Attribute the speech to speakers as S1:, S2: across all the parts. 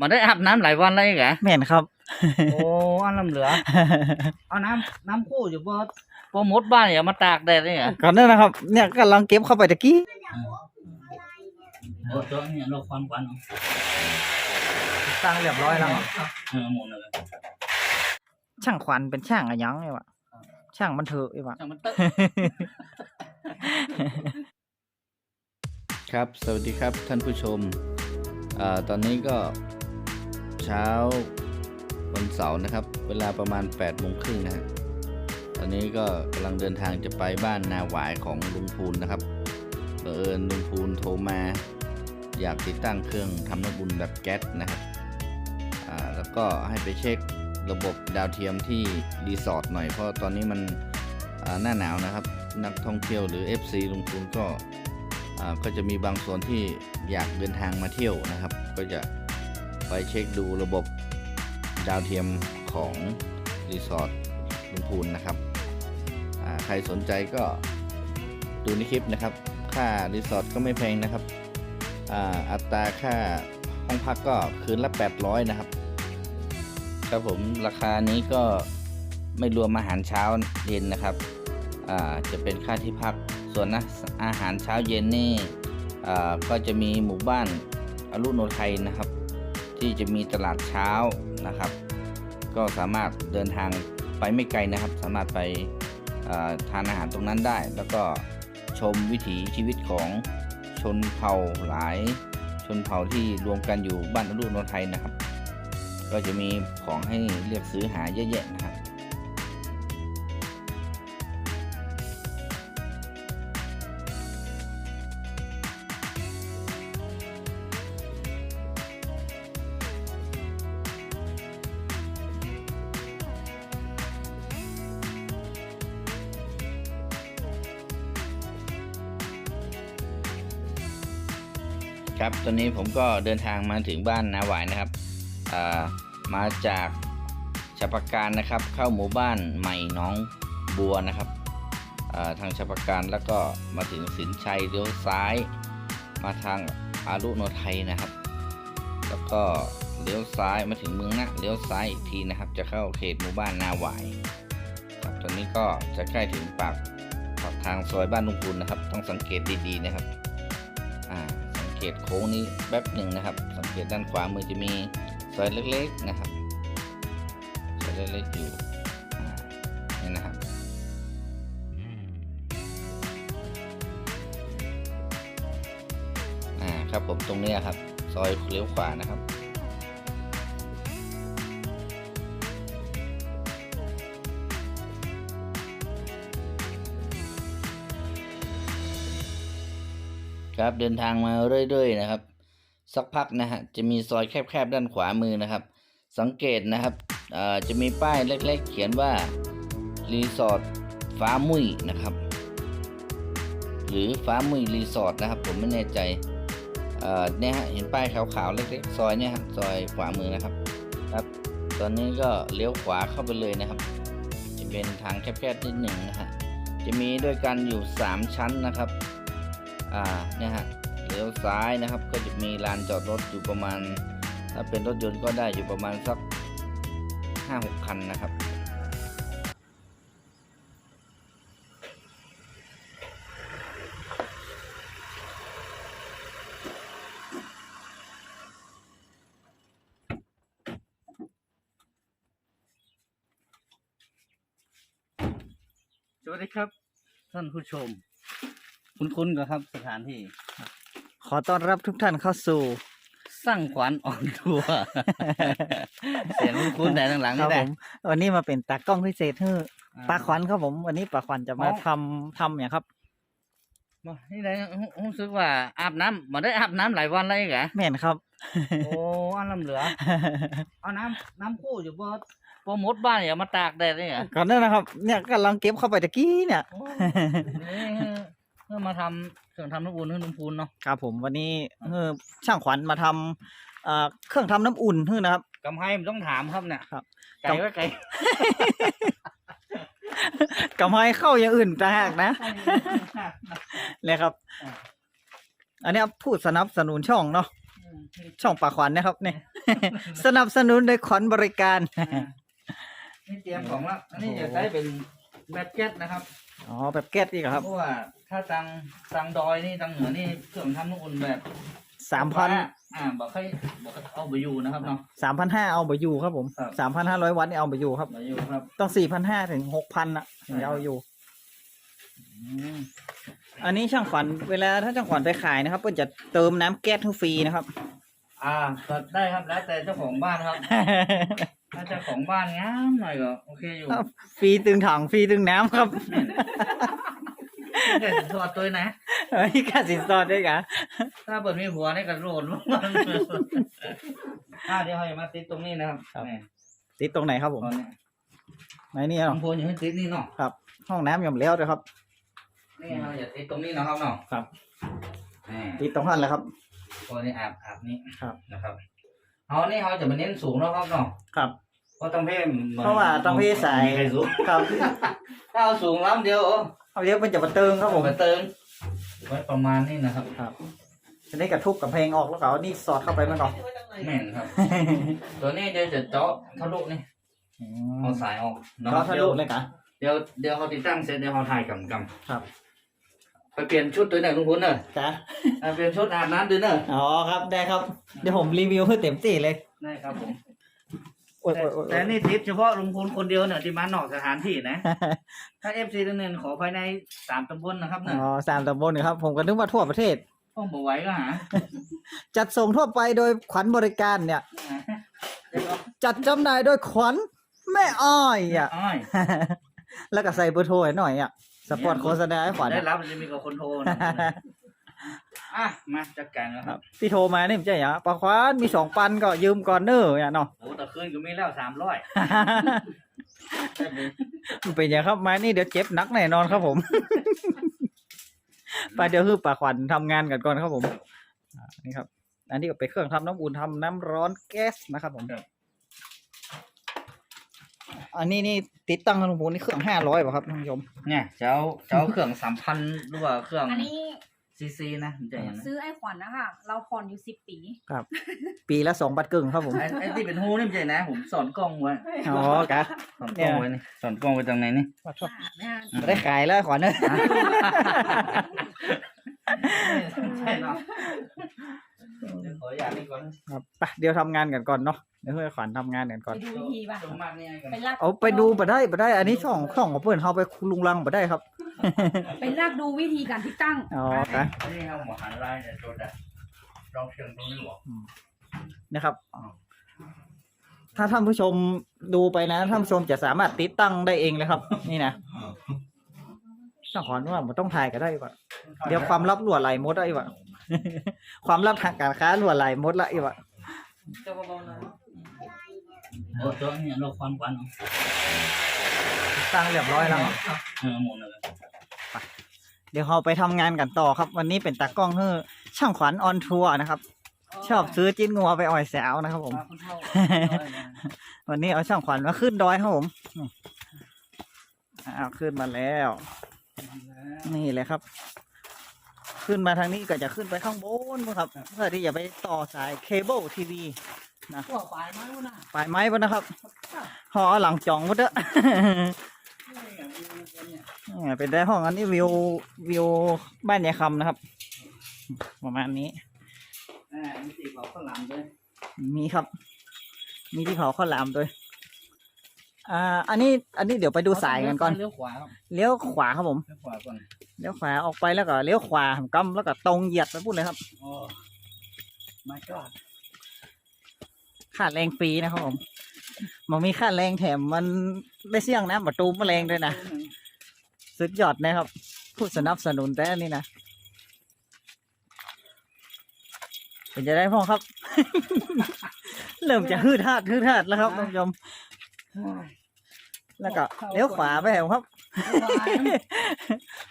S1: มาได้อาบน้ำหลายวันแล้วเหรอ
S2: แม่นครับ
S1: โอ้อันลำเหลือ เอาน้ำน้ำคู่อยู่บ่บ่มดบ้านอย่ามาตากแดดนี่เหรอ
S2: ก่อนเด้อนะครับ เนี่ยกำลังเก็บเข้าไปตะกี้
S1: โอ้ตัวนี้เราควันควัน
S2: สร้างเรียบร้อยแล้ว
S1: เออหมดเลย
S2: ช่างขวัญเป็นช่างอะหยังไงวะช่างมันเถอะไอ้วะ
S1: ช่างมันเตอะ
S3: ครับ สวัสดีครับท่านผู้ชมอาตอนนี้ก็ เช้าวันเสาร์นะครับ เวลาประมาณ8โมงครึ่งนะฮะตอนนี้ก็กำลังเดินทางจะไปบ้านนาหวายของลุงพูนนะครับบังเอิญลุงพูนโทรมา อยากติดตั้งเครื่องทำน้ำบุญแบบแก๊สนะครับอ่าแล้วก็ให้ไปเช็คระบบดาวเทียมที่รีสอร์ทหน่อยเพราะตอนนี้มันหน้าหนาวนะครับ นักท่องเที่ยวหรือ FC ลุงพูนก็ก็จะมีบางส่วนที่อยากเดินทางมาเที่ยวนะครับ ก็จะ ไปเช็คดูระบบดาวเทียมของรีสอร์ทลุงพูนนะครับใครสนใจก็ดูในคลิปนะครับ ค่ารีสอร์ทก็ไม่แพงนะครับอาอัตราค่าห้องพักก็คืนละ 800 นะครับ ครับผมราคานี้ก็ไม่รวมอาหารเช้าเย็นนะครับจะเป็นค่าที่พักส่วนนะอาหารเช้าเย็นนี่ก็จะมีหมู่บ้านอรุโนไทยนะครับ ที่จะมีตลาดเช้านะครับ ก็สามารถเดินทางไปไม่ไกลนะครับ สามารถไปทานอาหารตรงนั้นได้ แล้วก็ชมวิถีชีวิตของชนเผ่าหลาย ชนเผ่าที่รวมกันอยู่บ้านอรุโนไทยนะครับ ก็จะมีของให้เลือกซื้อหาเยอะแยะนะครับ ตอนนี้ผมก็เดินทางมาถึงบ้านนาหวายนะครับามาจากชัปการนะครับ เข้าหมู่บ้านใหม่น้องบัวนะครับาทางชัปการแล้วก็มาถึงสินชัยเลี้ยวซ้าย มาทางอารุโนไทยนะครับ แล้วก็เลี้ยวซ้ายมาถึงเมืองนะเลี้ยวซ้ายอีกทีนะครับ จะเข้าเขตหมู่บ้านนาหวายครับตอนนี้ก็จะใกล้ถึงปากปากทางซอยบ้านลุงพูนนะครับ ต้องสังเกตดีๆนะครับ เกตโค้งนี้แป๊บหนึ่งนะครับ สังเกตด้านขวามือจะมีซอยเล็กๆนะครับซอยเล็กๆอยู่นี่นะครับอ่าครับผมตรงนี้ครับ ซอยเลี้ยวขวานะครับ ครับ เดินทางมาเรื่อยๆนะครับ สักพักนะฮะจะมีซอยแคบๆด้านขวามือนะครับ สังเกตนะครับจะมีป้ายเล็กๆ เขียนว่ารีสอร์ทฟ้ามุ้ยนะครับ หรือฟ้ามุ้ยรีสอร์ทนะครับ ผมไม่แน่ใจเอ่อเนี่ยฮะเห็นป้ายขาวๆเล็กๆ ซอยเนี่ยครับซอยขวามือนะครับครับ ตอนนี้ก็เลี้ยวขวาเข้าไปเลยนะครับ จะเป็นทางแคบๆนิดหนึ่งนะฮะจะมีด้วยกันอยู่ 3 ชั้นนะครับ อ่าเนี่ยฮะเลี้ยวซ้ายนะครับ ก็จะมีลานจอดรถอยู่ประมาณ ถ้าเป็นรถยนต์ก็ได้อยู่ประมาณสักห้าหกคันนะครับ
S1: สวัสดีครับ ท่านผู้ชม คุณคุณกับครับสถานที่
S2: ขอต้อนรับทุกท่านเข้าสู่
S1: สร้างขวัญอ่อนทัวร์ เสียงคุณคุณแต่หลังๆ
S2: ครั
S1: นี่
S2: บ
S1: แห
S2: ผ
S1: ละ
S2: มวันนี้มาเป็นตากล้องพิเศษเฮ้อ
S1: อ่
S2: ปลาขวัญครับผม วันนี้ปลาขวัญจะมา
S1: อ๋อ
S2: ทำทำอย่างครับ
S1: มานี่ได้รู้สึกว่าอาบน้ำมาได้อาบน้ำหลายวันแล้วเหรอ
S2: แม่นครับ
S1: โอ้อันลำเหลือ เอาน้ำน้ำคู่อยู่บ่บ่มดบ้านอย่ามาตากแดดนี่เหรอ
S2: ก่อนเด้อนะครับ เนี่ยกำลังเก็บเข้าไปตะกี้เนี่ย
S1: โอ้นี่ เพื่อมาทำเครื่องทำน้ำอุ่นให้ลุงพูนเนาะ
S2: ครับผมวันนี้เออช่างขวัญมาทำเอ่อเครื่องทำน้ำอุ่นเฮ้อนะครับ
S1: กำไฮมันต้องถามครับเนี่ย
S2: ครับ
S1: ไก่ก็ไก่
S2: กำให้เข้าอย่างอื่นต่างหากนะเลยครับ
S1: อ่า
S2: อันเนี้ยผู้สนับสนุนช่องเนาะช่องปลาขวัญนะครับเนี่ย สนับสนุนโดยขอนบริการ
S3: อ่านี่เตรียมของแล้วอันนี้จะใช้เป็นแบตเก็ตนะครับ
S2: อ๋อแบบแก๊สอีกเหรอครับ
S3: เพราะว่าถ้าตังตังดอยนี่ตังเหนือนี่เครื่องทำน้ำอุ่นแบบ
S2: สามพัน
S3: อ่าบอกให้บอกให้เอาไปอยู่นะครับเนาะ
S2: สามพันห้าเอาไปอยู่ครับผม
S3: ครับ
S2: สามพันห้าร้อยวัตต์นี่เอาไปอยู่ครับ
S3: ไปอยู่ครับ
S2: ต้องสี่พันห้าถึงหกพันอะถึงจะเอาอยู่อันนี้ช่างขวัญเวลาถ้าช่างขวัญไปขายนะครับเพื่อจะเติมน้ำแก๊สให้ฟรีนะครับ
S3: อ่าก็ได้ครับแล้วแต่เจ้าของบ้านครับ ถ้าเจ้าของบ้านงามหน่อยก็โอเคอยู่
S2: ครับฟรีตึงถังฟรีตึงน้ำครับ
S3: แม่นแต่ทอดตัวนะ
S2: เฮ้ยค่าสินสอดด้วยกะ
S3: ถ้าเปิดมีผัวนี่ก็โรนอ่าเดี๋ยวเราจะมาติดตรงนี้นะครับ
S2: ครับ
S3: นี่
S2: ติดตรงไหนครับผม
S3: ตอนนี้
S2: ไหนนี่
S3: ข
S2: เหร
S3: อ
S2: อง
S3: โพนอยู่ให้ติดนี่เนาะ
S2: ครับ ห้องน้ำยอมแล้วด้วยครับ
S3: นี่เราอย่าติดตรงนี้นะครับเนาะ
S2: ครับ
S3: นี่
S2: ติดตรงนั้นแหละครับ
S3: ตัวนี้อาบอาบนี้
S2: ครับ
S3: นะครับเอานี่เราจะมาเน้นสูงแล้วครับเนาะ
S2: ครับ
S3: เพราะต้องเพิ่ม
S2: เพราะว่าต้องเพิ่มสาย
S3: มีใครสูง
S2: ครับ
S3: ถ้าเอาสูงล้ำเดียวโอ้
S2: เอาเดี๋ยวมันจะมาเติมครับผม
S3: มาเติมไว้ประมาณนี้นะครับ
S2: ครับจะได้กระทุบกับเพลงออกแล้วก็เอานี่สอดเข้าไปมันก่อน
S3: แม่นครับ ตัวนี้เดี๋ยวจะเจาะทะลุนี่เอาสายออกนะค
S2: ก็
S3: รับ
S2: ทะ
S3: เดี๋ย
S2: ลุ
S3: ว
S2: เลยกะ
S3: เดี๋ยวเดี๋ยวเขาติดตั้งเสร็จเดี๋ยวเขาถ่ายกำก
S2: ครับำ
S3: ไปเปลี่ยนชุดตัวไหนลุงพุนเนอะ
S2: จ้ะ
S3: อ่าเปลี่ยนชุดอาบน้ำด้วยเนอะ
S2: อ๋อครับได้ครับ เดี๋ยวผมรีวิวให้เต็มที่เลย
S3: ได้ครับผม
S2: โอ้ยโอ้ยโอ้ย
S3: แต่นี่ทิปเฉพาะลุงพุนคนเดียวเนี่ยที่มานอกสถานที่นะ ถ้าเอฟซีตัวหนึ่งขอภายในสามตำบลนะครับเนอะ
S2: อ๋อสามตำบลนะครับ ผมก็นึกว่าทั่วประเทศ
S3: ต้องบอกไว้ก็หา
S2: จัดส่งทั่วไปโดยขวัญบริการเนี่ย
S3: เดี๋ยวเอา
S2: จัดจำหน่ายโดยขวัญแม่อ้อยอะ
S3: อ้อย
S2: แล้วก็ใส่เบอร์โทรให้หน่อยอะสปอร์ตโฆษณาให้ขวัญ
S3: ได้
S2: อะ
S3: รับมันจะมีกับคนโทรนะ อะมาจัดการแล้ว
S2: ค
S3: ค
S2: รั
S3: รั
S2: บบที่โทรมาเนี่ยไม่ใช่เหรอปลาควานมีสองปันก็ยืมก่อนเนอร์เนี่ยเนาะ
S3: โอ้แต่คืนก็มีแล้วสามร้อย
S2: มันเป็นอย่างครับไม้นี่เดี๋ยวเจ็บหนักแน่นอนครับผม ไปเดี๋ยวคือป่าขวัญทำงานกันก่อนครับผมอ่านี่ครับ อันนี้ก็เป็นเครื่องทำน้ำอุ่นทำน้ำร้อนแก๊สนะครับผม อันนี้นี่ติดตั้งของผมนี่เครื่องห้าร้อยป่ะครับท่านผู้ชม
S3: เนี่ยเจ้าเจ้าเครื่องสามพันหรือว่าเครื่อง
S4: อันนี้
S3: ซีซีนะมันจะอย่างนั้น
S4: ซื้อไอ้ขวัญนะคะเราผ่อนอยู่สิบปี
S2: ปีละสองบาทกึ่งครับผม
S3: ไอ้ไอ้ที่เป็นหูนี่มันจะนะ ผมสอนกล้องไว้
S2: อ๋อกะ
S3: สอนกล้องไว้นี่สอนกล้องไว้ตรงไหนนี่
S4: นะคะ
S2: ไม่ได้ขายแล้วขวัญเนอะ
S3: ใช่เนาะเดี๋ยว ขออย่างนี้ก่อน
S2: ครับไปเดี๋ยวทำงานกันก่อนเนาะเดี๋ยวให้ขวัญทำงานกันก่อน
S4: ไปดูวิธีป่ะ
S3: สมมาตรนี่กัน
S4: ไปลาก
S2: เอาไปดูมาได้มาได้ อันนี้ช่องช่องของเพื่อนเขาไปลุงลังมาได้ครับ
S4: ไปลากดูวิธีการติดตั้ง
S2: อ๋อครับ
S3: นี่ครับหมอหันไล่เนี่ยโดนแต่ลองเชิงตรงนี้หรอ
S2: นะครับ ถ้าท่านผู้ชมดูไปนะท่านผู้ชมจะสามารถติดตั้งได้เองเลยครับ นี่นะช่างขอนว่ามันต้องถ่ายก็ได้ป่ะเดี๋ยวความลับรั่วไหลหมดได้ป่ะ ความลับทางการค้ารั่วไหลหมดละอีป่ะ
S3: เจ้าเบาๆหน่อยโอ้ตัวนี้เราควันควัน
S2: ตั้งเรียบร้อยแล้ว
S3: เออหมดเลย
S2: เดี๋ยวเราไปทำงานกันต่อครับ วันนี้เป็นตากล้องเฮ้อช่างขวัญออนทัวร์นะครับ ชอบซื้อจิ้นงัวไปอ่อยแสวนะครับผม
S3: คุณเท่า
S2: วันนี้เอาช่างขวัญมาขึ้นดอยครับผมนี่อ้าวขึ้นมาแล้ว นี่เลยครับ ขึ้นมาทางนี้ก็จะขึ้นไปข้างบนนะครับ เพื่อที่จะไปต่อสายเคเบิลทีวี
S3: พวกปลายไม้วะน่ะ
S2: ปลายไม้ปะนะครับห่อหลังจ่องหมดเด้อเนี่ยเป็นได้ห้องอันนี้วิววิวบ้านยายคำนะครับ ประมาณนี้
S3: อ่ามีสีขาวข้างหลังด้วย
S2: มีครับ มีที่เผาข้าวหลามด้วย อ่า อันนี้ อันนี้เดี๋ยวไปดูสายกันก่อน
S3: เลี้ยวขวาครับ
S2: เลี้ยวขวาครับผม
S3: เลี้ยวขวาก่อน
S2: เลี้ยวขวาออกไปแล้วก็เลี้ยวขวาหันกำแล้วก็ตรงเหยียดไปพูดเลยครับ
S3: โอ้มาจอด
S2: ค่าแรงฟรีนะครับผมมันมีค่าแรงแถมมันได้เสี่ยงนะประตูมแมลงด้วยนะ สุดยอดนะครับ ผู้สนับสนุนแต่อันนี้นะ เป็นจะได้พ่อครับ เริ่มจะฮืดฮาดฮืดฮาดแล้วครับท่านผู้ชม แล้วก็เลี้ยวขวาไปแถวครับ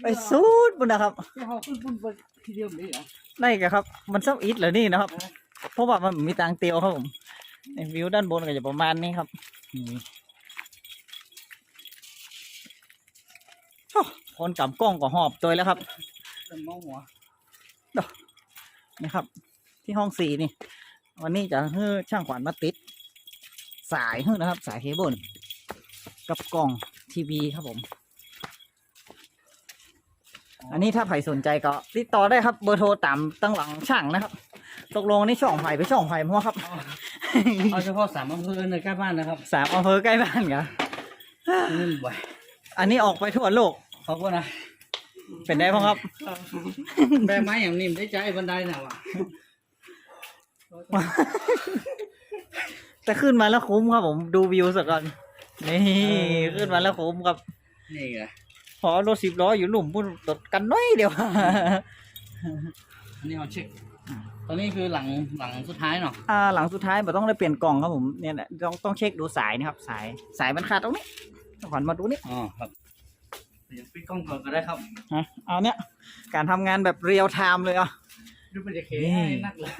S2: ไปซูดบุญนะครับ
S3: เขาขึ้นบนบนทีเดียวนี่เหรอ
S2: ได้กันครับ มันซับอิดเหรอนี่นะครับ เพราะว่ามันมีทางเตียวครับผมในวิวด้านบนก็จะประมาณนี้ครับนี่โอ้คนกับกล้องก็หอบตัวแล้วครับ
S3: เป็นมองหัว
S2: นี่ครับ ที่ห้องสี่นี่ วันนี้จะให้ช่างขวัญมาติด สายให้นะครับ สายเคเบิลกับกล่องทีวีครับผม อันนี้ถ้าใครสนใจก็ติดต่อได้ครับเบอร์โทรตามตั้งหลังช่างนะครับ ตกลงนี่ช่องไผ่ไปช่องไผ่มั่วครับ
S3: เอาเฉพาะสามอำเภอในใกล้บ้านนะครับ
S2: สามอำเภอใกล้บ้านกัน
S3: นี่ไหว
S2: อันนี้ออกไปทั่วโลก
S3: ขอบคุณนะ
S2: เป็นได้พ้องครับ
S3: แบกไม้อย่างนิ่มได้ใจบันไดน่ะวะ
S2: แต่ขึ้นมาแล้วคุ้มครับผมดูวิวสักก่อน นี่ขึ้นมาแล้วคุ้มครับ
S3: นี่ไง
S2: พอรถสิบล้ออยู่หลุมพุ่นตดกันน้อยเดียว
S3: อันนี้เอาเช็คตอนนี้คือหลังหลังสุดท้ายเนาะ
S2: อ่าหลังสุดท้ายเราต้องได้เปลี่ยนกล่องครับผมเนี่ยแหละต้องต้องเช็คดูสายนะครับ สายสายมันขาดตรงนี้ขวัญมาดูนี่
S3: อ๋อครับเดี๋ยวปิดกล้องก่อนก็ได้ครับ
S2: ฮะเอาเนี่ยการทำงานแบบเรียลไทม์เลยอะ
S3: ดูมันจะเค
S2: นี่
S3: ให้นักเลย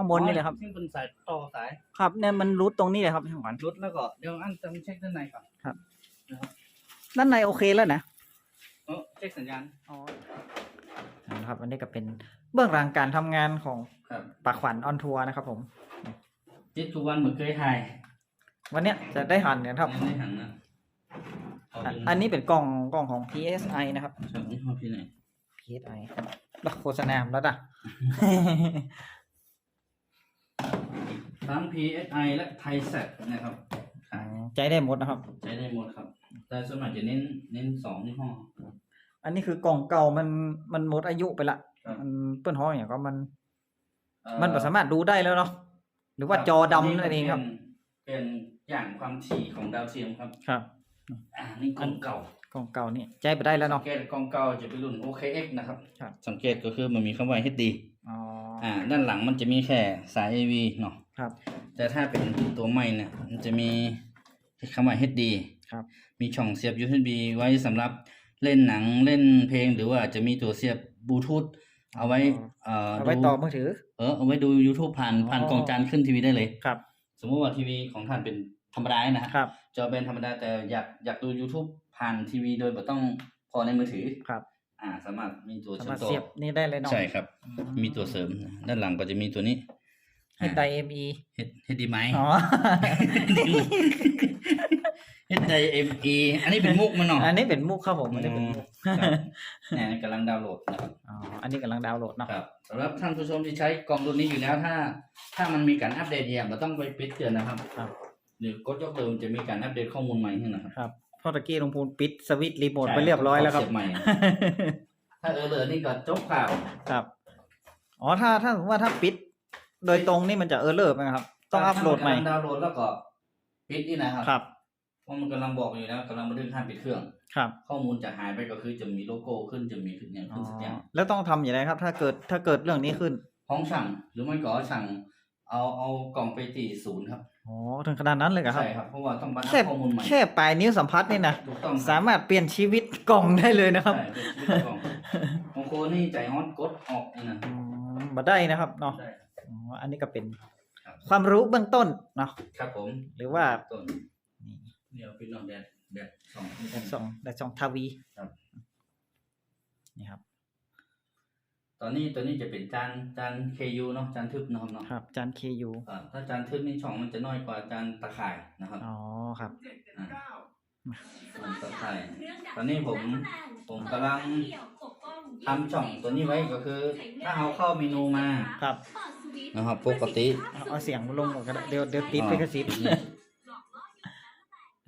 S2: ข้างบนนี่เลยครับ
S3: ซึ่งเป็นสายต่อสาย
S2: ครับเนี่ยมันรูทตรงนี้เลยครับช่างขวัญ
S3: รุดแล้วก็เดี๋ยวอันจะเช็คด้านในก่อน
S2: ด้านในโอเคแล้วนะ
S3: เออเช็คสัญญาณ
S2: อ๋อนะครับอันนี้ก็เป็นเบื้องหลังการทำงานของ
S3: ครับ
S2: ปากขวัญออนทัวร์นะครับ ผม
S3: จิตทุกวันเหมือนเคยถ่าย
S2: วันเนี้ยจะได้หันกันครับ
S3: ยังไม่หันนะเอา
S2: อะ
S3: เป็น
S2: อันนี้เป็นกล่องกล่องของ PSI นะครับ
S3: ครับนี่ห้องพี่ไหน
S2: PSI แล้วโฆษณาแล้วจ้ะ
S3: ทั้ง PSI และไทยแซนะครับขาย
S2: ใจได้หมดนะครับ
S3: ใช้ได้หมดครับ แต่ส่วนมากจะเน้นเน้นสองยี่ห้อ
S2: อันนี้คือกล่องเก่ามันมันหมดอายุไปละ
S3: ครับ
S2: มันเปิ้นห้องอย่างก็มัน
S3: เอ่อ
S2: มันบ่สามารถดูได้แล้วเนาะหรือว่าจอดำนั่นเองครับ
S3: เป็นอย่างความถี่ของดาวเทียมครับ
S2: ครับ
S3: อ่านี่กล้องเก่าก
S2: ล่องเก่านี่ใจไปได้แล้ว
S3: สั
S2: เนาะ
S3: งเกตกล้องเก่าจะเป็นรุ่น OKX นะครับ
S2: ครับ
S3: สังเกตก็คือมันมีคำว่า HD
S2: อ๋อ
S3: อ่า ด้านหลังมันจะมีแค่สาย AV เนาะ
S2: ครับ
S3: แต่ถ้าเป็นตัวใหม่เนี่ยมันจะมีคำว่า HD
S2: ครับ
S3: มีช่องเสียบ USB ไว้สำหรับเล่นหนังเล่นเพลงหรือว่าจะมีตัวเสียบบลูทูธเอาไว้ เอ่อ
S2: เอาไว้
S3: ดู
S2: ต่อมือถือ
S3: เออเอาไว้ดู YouTube ผ่าน
S2: อ๋อ
S3: ผ่านกล่องจานขึ้นทีวีได้เลย
S2: ครับ
S3: สมมติว่าทีวีของท่านเป็นธรรมดานะฮะ
S2: ครับ
S3: จอเป็นธรรมดาแต่อยากอยากดู YouTube ผ่านทีวีโดยไม่ต้องพอในมือถือ
S2: ครับ
S3: อ่า สามารถมีตัว
S2: สา
S3: เชื่อ
S2: มาร
S3: ม
S2: ถ
S3: ต่อ
S2: เสียบนี่ได้เลยเนาะ
S3: ใช่ครับมีตัวเสริมด้านหลังก็จะมีตัวนี้
S2: ให้ไดเอ็มอี
S3: เฮ็ดเฮ็ดดีไหม
S2: อ๋อ
S3: เฮ็ดไดเอ็มอีอันนี้เป็นมุกมันเนาะ
S2: อันนี้เป็นมุกครับผมอันนี้เป็นมุก
S3: ครับเนี่ยกำลังดาวน์โหลดนะครับ
S2: อ๋ออันนี้กำลังดาวน์โหลดเนาะ
S3: ครับสำหรับท่านผู้ชมที่ใช้กล่องรุ่นนี้อยู่แล้วถ้า ถ้ามันมีการอัปเดตเนี่ยเราต้องไปปิดเตือนนะครับ
S2: ครับ
S3: หรือกดยกเลิกจะมีการอัปเดตข้อมูลใหม่ขึ้นนะครับ
S2: ครับเพอตะกี้ลงพูนปิดสวิตช์รีโมทไปเรียบร้อยแล้วครับ
S3: เสียบใหม่ถ้าเออเหลือนี่ก็จบข่าว
S2: ครับอ๋อถ้าถ้าสมมติว่าถ้าปิด โดยตรงนี่มันจะเออร์เลอร์ไหมครับ ต้องอัพโหลดใหม่
S3: ถ้ากำลังดาวน์โหลดแล้วก็ปิดนี่นะครับ
S2: ครับ
S3: เพราะมันกำลังบอกอยู่นะกำลังบันทึกห้ามปิดเครื่อง
S2: ครับ
S3: ข้อมูลจะหายไปก็คือจะมีโลโก้ขึ้นจะมีขึ้นอย่าง
S2: อ๋
S3: ขึ้นสักอย่าง
S2: อแล้วต้องทำอย่างไรครับ ถ้าเกิดถ้าเกิดเรื่องนี้ขึ้น
S3: ห้องสั่งหรือไม่ก็สั่งเอาเอากล่องไปตีศูนย์ครับ
S2: อ๋อถึงขนาดนั้นเลยเหรอครับ
S3: ใช่ครับเพราะว่าต้องบันทึ
S2: แค่
S3: กข้อมูลใหม่
S2: แค่ปลายนิ้วสัมผัสนี่นะ
S3: ถูกต้องครับ
S2: สามารถเปลี่ยนชีวิตกล่องได้เลยนะครับ
S3: ใช่เป็นชีวิตกล่องของโคนี่ใจฮอตกดออกนี่นะ
S2: อืมมาได้นะครับเนาะ
S3: ได้
S2: อ๋ออันนี้ก็เป็น
S3: ครับ
S2: ความรู้เบื้องต้นเนาะ
S3: ครับผม
S2: หรือว่า
S3: ต้นเดี๋ยวพี่น้องแดดแดดสอง
S2: แดดสองแดดสองทวี
S3: ครับ
S2: นี่ครับ
S3: ตอนนี้ตัวนี้จะเป็นจานจาน KU เนาะจานทึบเนาะครับเนาะ
S2: ครับ จานเคยู
S3: อ่าถ้าจานทึบนี่ช่องมันจะน้อยกว่าจานตะข่ายนะครับ
S2: อ๋อครับ
S3: อ่าส่วนตะข่าย ตอนนี้ผมผมกำลัง ทำช่องตัวนี้ไว้ก็คือ ถ้าเอาเข้าเมนูมา
S2: ครับ
S3: นะครับปกติ
S2: เอาเอาเสียงลงก่อนก็ได้เดี๋ยวเดี๋ยวติดไปกระซิบ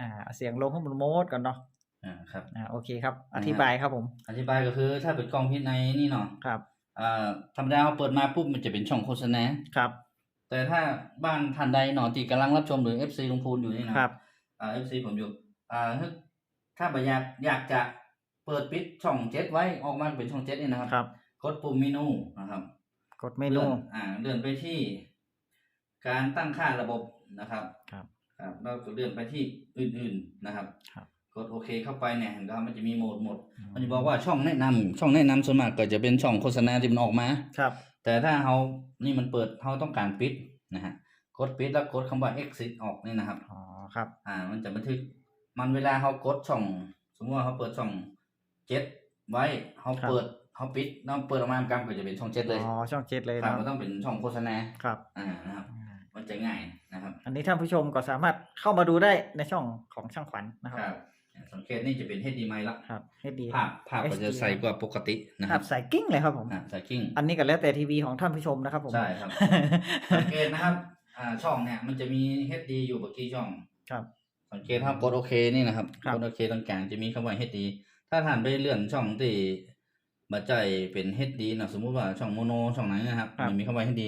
S2: อ่าเอาเสียงลงให้มันโมดก่อนเนาะ
S3: อ่าครับ
S2: อ่าโอเคครับ อธิบายครับผม
S3: อธิบายก็คือ ถ้าเป็นกล้องพิษในนี่เนาะ
S2: ครับ
S3: อ่าธรรมดาเราเปิดมาปุ๊บมันจะเป็นช่องโฆษณา
S2: ครับ
S3: แต่ถ้าบ้านท่านใดเนาะที่กำลังรับชมหรือ FC ลุงพูนอยู่นี่นะครับอ่า FC ผมอยู่อ่าถ้าถ้าบ่อยากอยากจะเปิดปิดช่องเจ็ดไว้ออกมาเป็นช่องเจ็ดนี่นะครับ
S2: ครับ
S3: กดปุ่มเมนูนะครับ
S2: กดเมนู
S3: เลื่อนอ่าเลื่อนไปที่ การตั้งค่าระบบนะครับ
S2: ครับ
S3: ครับแล้วก็เลื่อนไปที่อื่น ๆนะครับ
S2: ครับ
S3: กดโอเคเข้าไปเนี่ยเห็นไหมครับมันจะมีโหมดหมด มันจะบอกว่าช่องแนะนำช่องแนะนำส่วนมากก็จะเป็นช่องโฆษณาที่มันออกมา
S2: ครับ
S3: แต่ถ้าเรานี่มันเปิดเราต้องการปิดนะฮะ กดปิดแล้วกดคำว่า exit ออกนี่นะครับ
S2: อ๋อ ครับ
S3: อ่า มันจะบันทึก มันเวลาเขากดช่อง สมมติว่าเขาเปิดช่อง เจ็ดไว้เขา
S2: ครับ
S3: เปิดเขาปิดแล้วเปิดออกมากรรมก็จะเป็นช่องเจ็ดเลย
S2: อ๋อช่องเจ็ดเลย
S3: ครั
S2: นะ
S3: บ
S2: ค
S3: มั
S2: รับ
S3: นต้องเป็นช่องโฆษณา
S2: ครับ
S3: อ่านะครับ
S2: อื
S3: จะง่ายนะครับ
S2: อันนี้ท่านผู้ชมก็สามารถเข้ามาดูได้ในช่องของช่างขวัญนะค
S3: ครับรับสังเกตนี่จะเป็น HDMI ละ
S2: ครับให้ดี
S3: ภาพภาพก็จะใสกว่าปกตินะค
S2: ภา
S3: รั
S2: พ
S3: บ
S2: ใสกิ้งเลยครับผม
S3: อ่าใสกิ้ง
S2: อันนี้ก็แล้วแต่ทีวีของท่านผู้ชมนะครับผม
S3: ใช่ครับสังเกตนะครับอ่าช่องเนี่ยมันจะมี HD อยู่เมื่อกี้ช่อง
S2: ครับ
S3: สังเกตครับกดโอเคนี่นะครับ
S2: ครับ
S3: กดโอเคตรงกลางจะมีคำว่า HD ถ้าท่านไปเลื่อนช่องที่บัจใจเป็น HD นะสมมุติว่าช่องโมโนช่องไหนนะครับมันมีคำว่า HD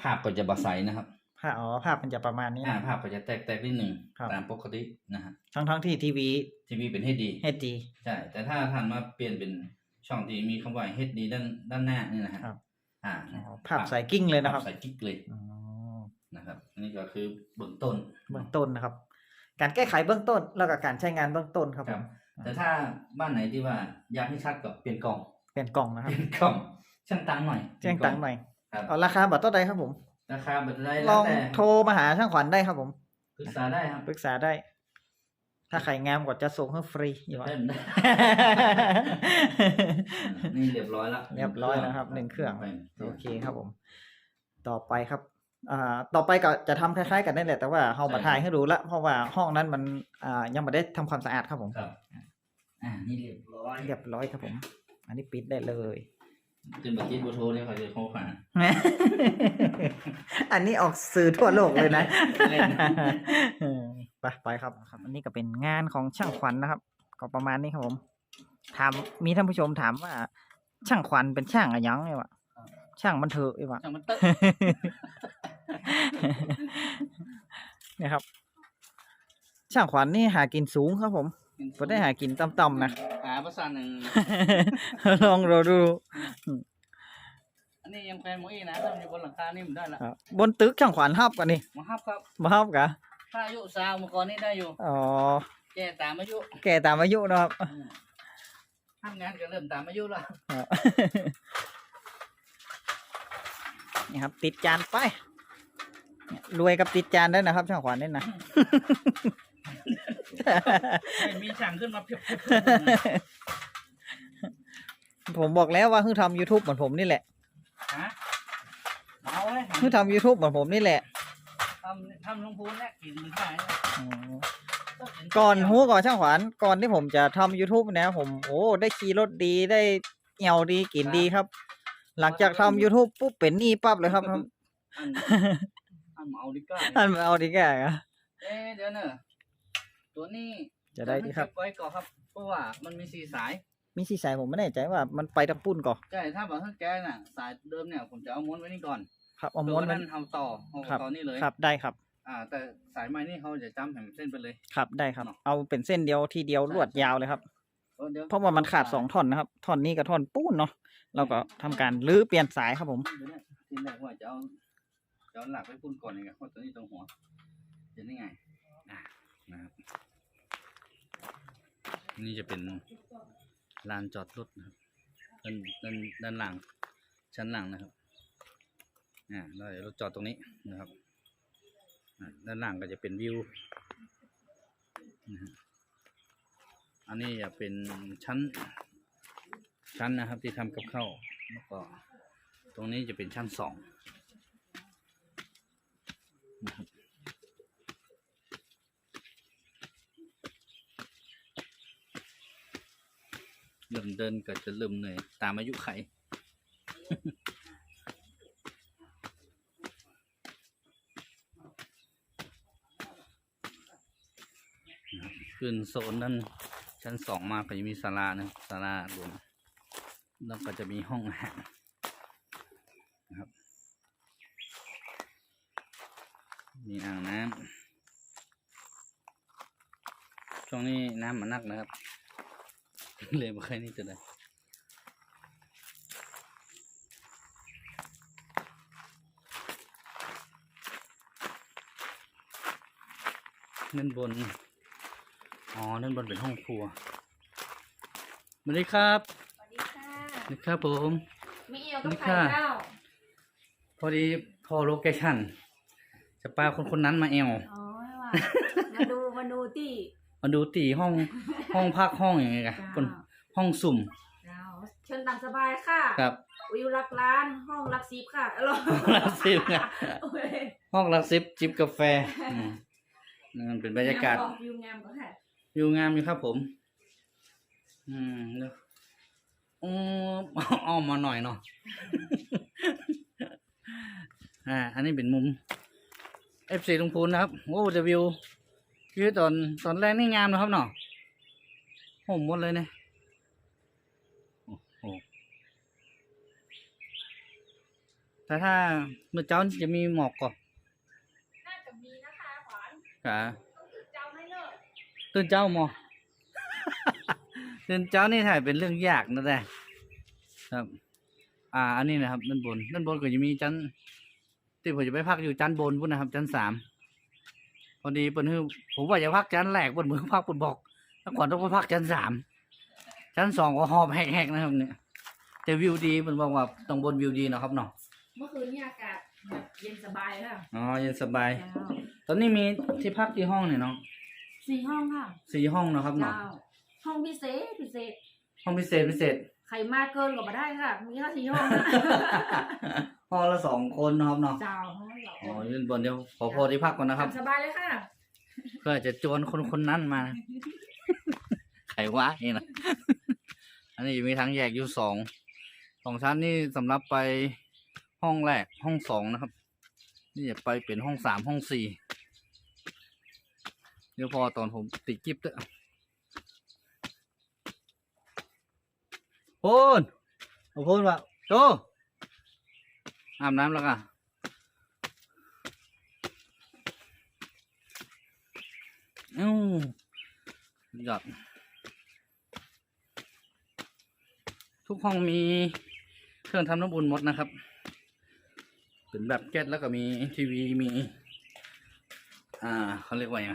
S3: ภาพก็จะบัใสนะครับ
S2: ภาพอ๋อภาพมันจะประมาณนี้
S3: อ่า
S2: นะ
S3: ภาพก็จะแตกๆนิดหนึ่ง
S2: ครับ
S3: ตามปกตินะฮะ
S2: ทั้งทั้งๆที่ทีวี
S3: ทีวีเป็น HD
S2: เฮดี
S3: ใช่แต่ถ้าท่านมาเปลี่ยนเป็นช่องที่มีคำว่า HD ด้านด้านหน้านี่นะฮะ
S2: ครับ
S3: อ่า
S2: ภาพใสกิ้งเลยนะครับ
S3: ภาพใสกิ๊กเลย
S2: อ๋อ
S3: นะครับอันนี้ก็คือเบื้องต้น
S2: เบื้องต้นนะครับ การแก้ไขเบื้องต้นแล้วก็การใช้งานเบื้องต้นครับ
S3: ค
S2: ผ
S3: รับ
S2: ม
S3: แต่ถ้าบ้านไหนที่ว่าอยากให้ชัดก็เปลี่ยนกล่อง
S2: เปลี่ยนกล่องนะค
S3: เป
S2: รับ
S3: ลี่ยนกล่องช่างตังค์หน่อย
S2: แจ้งตังค์หน่อย
S3: ครับ
S2: เอาราคาบัตรต้นใดครับผม
S3: ราคาบัตรได้
S2: ล
S3: แล้
S2: อ
S3: ว
S2: ง
S3: แต่
S2: โทรมาหาช่างขวัญได้ครับผม
S3: ปรึกษาได้ครับ
S2: ปรึกษาได้ ถ้าใครงามก็จะส่งให้ฟรีอยู่วะ
S3: เล่นได้นี่เรียบร้อยแล้ว
S2: เรียบร้อยนะครับหนึ่งเครื่อง
S3: ไป
S2: โอเคครับผม ต่อไปครับ อ่าต่อไปก็จะทำคล้ายๆ กันนั่นแหละแต่ว่าเรามาถ่ายให้ดูละเพราะว่าห้องนั้นมันอ่ายังไม่ได้ทำความสะอาดครับผม
S3: ครับ อ่า นี่เรียบร้อย
S2: เรียบร้อยครับผม อันนี้ปิดได้เลย
S3: จนบัตรคิดบูโทรเนี่ยเขาจะโทรหา
S2: อันนี้ออกสื่อทั่วโลกเลยนะ
S3: เล่น
S2: เออไปไปครับครับ อันนี้ก็เป็นงานของช่างขวัญนะครับ ก็ประมาณนี้ครับผมถามมีท่านผู้ชมถามว่า ช่างขวัญเป็นช่างอะไรยังไงวะช่างมันเถอะไอ้วะ
S3: ช่างมันเต๊ะ
S2: เนี่ยครับ ช่างขวัญนี่หากินสูงครับผมก็ได้หากินต่ำๆนะ
S3: หาภาษาหนึ่ง
S2: ลองเราดู
S3: อันนี้ยังแฟนหมออีนะถ้ามันอยู่บนหลังคานี่มันได้ละ
S2: ครับบนตึกช่างขวัญฮับกันนี่
S3: มาฮับครับ
S2: มาฮับกะ
S3: ถ้าอายุสาวเมื่อก่อนนี่ได้อยู่
S2: อ๋อ
S3: แก่ตามอายุ
S2: แก่ตามอายุนะครับ
S3: ทำงานก็เริ่มตามอายุละ
S2: ครับนี่ครับ ติดจานไปเนี่ย รวยกับติดจานได้นะครับ ช่างขวัญนี่นะ
S3: ไม่มีสั่งขึ้นมาเพียบ
S2: ผมบอกแล้วว่าเพิ่งทำ YouTube เหมือนผมนี่แหละ
S3: ฮะเอาไว้
S2: เพิ่งทำ YouTube เหมือนผมนี่แหละ
S3: ทำทำลงพูนแหละกินมันได้นะ
S2: อ๋อก่อนหูก่อนช่างขวัญก่อนที่ผมจะทำ YouTube นะ ผมโอ้ได้ขี่รถดีได้เหี่ยวดีกินดีครับ หลังจากทำ YouTube ปุ๊บเป็นหนี้ปั๊บเลยครับ
S3: อัน อันเอาดีกว่า
S2: อันมาเอาดีแก่อะ
S3: เอ๊ะเดี๋ยวเนอะตัวนี้
S2: จะได้ดีครับ
S3: เก็ไว้ก่อนครับ เพราะว่ามันมีสี่สาย
S2: มีสีสายผมไม่แน่ใจว่ามันไปทางปุ้นก่อน
S3: ใช่ ถ้าบอกถ้าแกน่ะ สายเดิมเนี่ยผมจะเอาม้วนไว้นี่ก่อน
S2: ครับเอาม้วน
S3: ตัว
S2: มัน
S3: นั้นทำต่อเอา
S2: ครับ
S3: ต่อนี่เลย
S2: ครับได้ครับ
S3: อ่า แต่สายไม้นี่เขาจะจำแผ่นเส้นไปเลย
S2: ครับได้ครับ
S3: เนาะ
S2: เอาเป็นเส้นเดียวทีเดียว
S3: ใช่
S2: ลวดยาวเลยครับ
S3: ออดี๋ย
S2: เพราะว่ามันขาดสองท่อนนะครับท่อนนี้กับท่อนปูนเนาะเราก็ทำการรื้อเปลี่ยนสายครับผม
S3: เดี๋ยวเนี่ยทีแรกว่าจะเอา จะเอาหลักไปพุ่นก่อนเองอะเพราะตัวนี้ตรงหัวเดี๋ยวนี่ไงนะครับนี่จะเป็นลานจอดรถนะครับด้านด้านด้านหลังชั้นหลังนะครับอ่าแล้วเดี๋ยวรถจอดตรงนี้นะครับด้านหลังก็จะเป็นวิวอันนี้จะเป็นชั้น ชั้นนะครับที่ทำกับข้าวแล้วก็ตรงนี้จะเป็นชั้นสอง นะครับเริ่มเดินก็จะเริ่มเหนื่อยตามอายุไขนะครับขึ้นโซนนั้นชั้นสองมาก็จะมีศาลานะศาลารวมแล้วก็จะมีห้องอาหารนะครับ มีอ่างน้ำช่วงนี้น้ำมันนักนะครับ เลยไม่ค่อยนี่จะได้นั่นบน อ๋อ นั่นบนเป็นห้องครัวสวัสดีครับ
S4: สวัสดีค่ะ
S3: สวัสดีครับผม
S4: มีเอวกับ
S3: นี่
S4: ไข่
S3: ค่ะ
S4: เจ้า
S3: พอดีพอโลเคชั่น จะปาคนคนนั้นมาแอว
S4: อ๋อว่ามาดูมาดูที่
S3: มาดูตีห้องห้องพักห้องอย่างไงกัน
S4: เจ้า
S3: คนห้องสุ่ม
S4: เจ้าเชิญตามสบายค่ะ
S3: ครับ
S4: วิวรักร้านห้องรักซิปค่ะอร่อย
S3: รักซิปอะ
S4: โอ้ย
S3: ห้องรักซิปจิบกาแฟอืมนั่นเป็นบรรยากาศ
S4: วิวงามก็ค่ะ
S3: อยู่งามอยู่ครับผม อืมเดี๋ยวโอ้อ้อมมาหน่อยเนาะอ่า อันนี้เป็นมุม FC ลุงพูนนะครับโอ้จะวิววิวตอนตอนแรกนี่งามนะครับเนาะห่มหมดเลยเนี่ยโอ้โหแต่ถ้าเมื่อเช้าจะมีหมอกก่อน
S4: น่าจะมีนะคะหวาน
S3: ค่ะ
S4: ต้องตื่นเจ้าไม่เลิก
S3: ตื่นเจ้าหมอตื่นเจ้านี่ถ่ายเป็นเรื่องยากนะแต่ครับ อ่า อันนี้นะครับด้านบนด้านบนก็จะมีจัน ที่ผมจะไปพักอยู่จันบนพุ่นนะครับจันสามพอดีเปิ้นคือผมว่าจะพักจันแรกเปิ้นมือพักเปิ้นบอกแล้วก่อนต้องไปพักจันสามจันสองก็หอบแหกๆนะครับเนี่ยแต่วิวดีเปิ้นบอกว่าต้องบนวิวดีเนาะครับเนาะ
S4: เมื่อคืนนี่อากาศแบบเย็นสบายค่ะ
S3: อ๋อเย็นสบาย
S4: เจ้า
S3: ตอนนี้มีที่พักที่ห้องเนี่ยเนาะ
S4: สี่ห้องค่ะ
S3: สี่ห้องเนาะครับเนาะ
S4: เจ้าห้องพิเศษพิเศษ
S3: ห้องพิเศษพิเศษ
S4: ใครมากเกินก็มาได้ค่ะมีแค่สี่ห้องนะ
S3: ห้องละสองคนเนาะครับเนาะ
S4: เจ้าห้องละสอง
S3: อ๋อยืนบนเดียวขอพอที่พักก่อนนะครับ
S4: สบายเลยค่ะ
S3: เพื่อจะจวนคนคนนั้นมาใครวะนี่นะอันนี้มีทั้งแยกอยู่สองสองชั้นนี่สำหรับไปห้องแรกห้องสองนะครับ นี่จะไปเป็นห้องสามห้องสี่เดี๋ยวพอตอนผมติดกิฟต์ด้วยพูนเอาพูนว่าโจ อาบน้ำแล้วก่ะอู้ยอดทุกห้องมีเครื่องทำน้ำอุ่นหมดนะครับ เป็นแบบแก๊สแล้วก็มีทีวีมี อ่าเขาเรียกว่าไง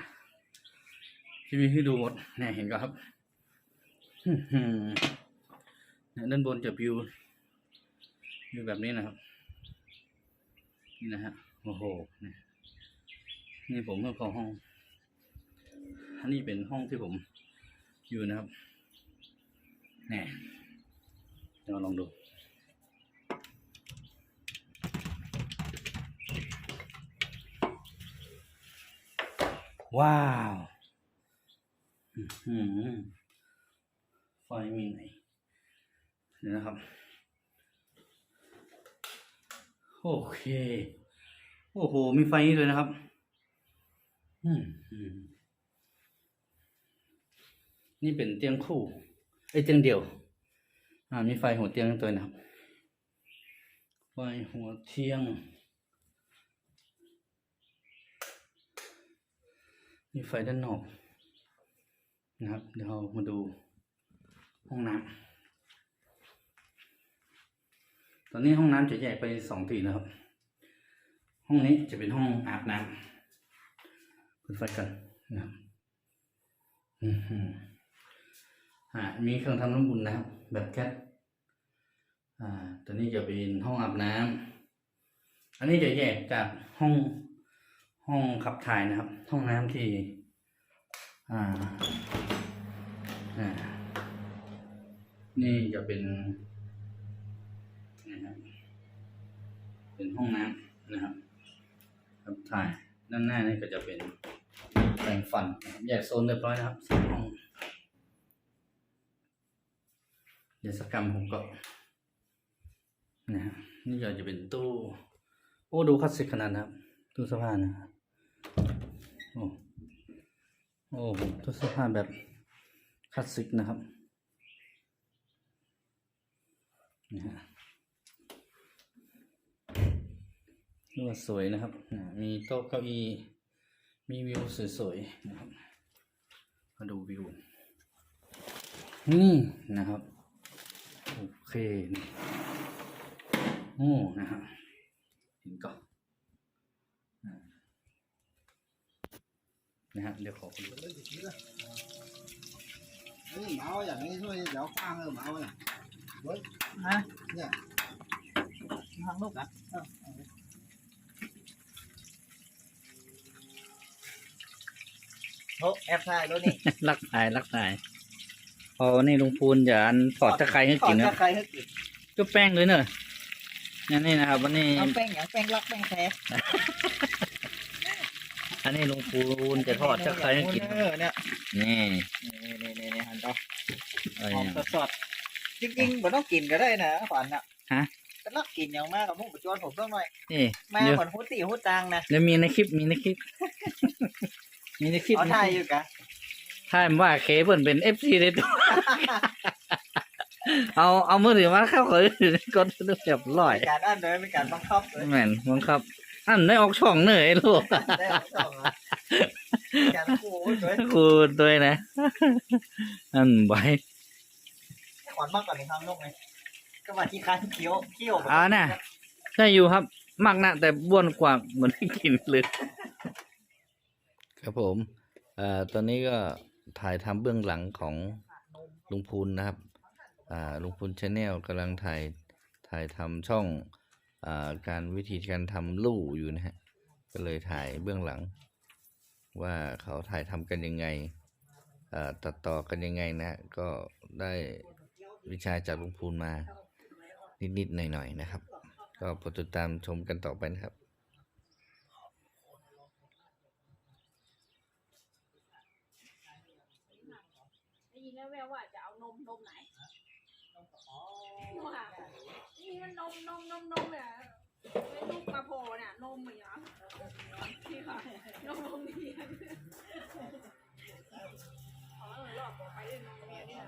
S3: ทีวีให้ดูหมดเนี่ยเห็นก็ครับเนี่ยด้านบนจะวิววิวแบบนี้นะครับ นี่นะฮะโอ้โหนี่นี่ผมเมื่อเข้าห้องอันนี้เป็นห้องที่ผมอยู่นะครับแนี่เดี๋ยวลองดูว้าวอื้อหือไฟมีไหนเดี๋ยวนะครับ โอเค โอ้โห มีไฟนี่เลยนะครับอืมอืมนี่เป็นเตียงคู่ไอ้ยเตียงเดี่ยว อ่า มีไฟหัวเตียงตัวนะครับ ไฟหัวเตียง มีไฟด้านนอก นะครับ เดี๋ยวเรามาดูห้องน้ำ ตอนนี้ห้องน้ำจะแยกไปสองทีนะครับ ห้องนี้จะเป็นห้องอาบน้ำเปิดไฟกันนะครับอ่ามีเครื่องทำน้ำอุ่นนะครับ แบบแก๊สอ่าตัวนี้จะเป็นห้องอาบน้ำอันนี้จะแยกจากห้องห้องขับถ่ายนะครับ ห้องน้ำที่ อ่า อ่า นี่จะเป็นนะครับ เป็นห้องน้ำนะครับขับถ่ายด้านหน้านี่ก็จะเป็นแปรงฟันนะครับแยกโซนเรียบร้อยนะครับสามห้องเดี๋ยวสกรรมผมก็นะฮะนี่ก็จะเป็นตู้โอ้ดูคลาสสิกขนาดนะครับตู้เสื้อผ้านะครับโอ้โอ้โหตู้เสื้อผ้าแบบคลาสสิกนะครับนะฮะ ดูว่าสวยนะครับอ่ามีโต๊ะเก้าอี้ มีวิวสวยๆนะครับ มาดูวิว นี่นะครับ โอเคนี่โอ้นะฮะเห็นก่อนอ่านะฮะเดี๋ยวขอดู
S5: นี่เมาอย่างนี้ช่วยเดี๋ยวฟางเออเมาอย่าง
S2: ฮะ
S5: เนี่ย
S2: ทางลูกอะ โอ้แอปถ่ายแล้วนี่
S3: รักตายรักตายพอนี่ลุงพูนอย่าอันถอดตะไคร้ให้กิน
S2: ถอด
S3: นะ
S2: ตะไคร้ให้กิน
S3: ก็แป้งเลยเนอะอันนี้นะครับวันนี้
S2: เอาแป้งอย่างแป้งลักแป้งแท้
S3: อันนี้ลุงปูนจะทอดจะใครให้กิน
S2: เออเนี่ย
S3: นี่
S2: นี่นี่นี่นี่หันต่อ
S3: อะไร
S2: หอม
S3: เนี่ย
S2: สดๆจริงๆบ่ต้องกินก็ได้นะขวัญอะ
S3: ฮะ
S2: ก็ลักกินอย่างมากกับมุกปัจจุบันผมต้องหน่อย
S3: นี่
S2: แม่
S3: เดี๋ยว
S2: เหมือนหูตีหูตังนะ
S3: เดี๋ยวมีในคลิปมีในคลิป มีในคลิป
S2: เอาถ่ายอยู่กะ
S3: ถ่ายว่าเคเปิลเป็นเอฟซีเลยตัวเอาเอามือถือมาเข้าเลยก็เรียบร้อย
S2: เป็นการอ่านเลยเป็นการบังคับเลย
S3: แม่นบังคับอันได้ออกช่องเหนื่อยลูก
S2: ได้เอาสองอะเป็นการคู่ด้วย
S3: กูด้วยนะอันไว้
S2: ขวัญมากกว่าในทางนกไงก็มาที่คันเคี้ยวเคี้ยว
S3: อ่าน่ะใช่อยู่ครับมากนะแต่บ้วนกว่าเหมือนไม่กินเลย
S6: ครับผมอตอนนี้ก็ถ่ายทำเบื้องหลังของลุงพูนนะครับลุงพูนชาแนลกำลังถ่ายถ่ายทำช่องอการวิธีการทำลู่อยู่นะฮะก็เลยถ่ายเบื้องหลัง ว่าเขาถ่ายทำกันยังไงตัดต่อกันยังไงนะฮะก็ได้วิชาจากลุงพูนมานิดๆหน่อยๆนะครับ ก็โปรดติดตามชมกันต่อไปนะครับ
S4: ได้ยินแล้วแววว่าจะเอานมนมไหนว่านี่มันนมนมนมนมเนี่ยไม่ลูกมาโพเนี่ยนมเหมือนี่ค่ะนมนมเทียนขอหลอดต่ไปเลยนมเทียเนี่ย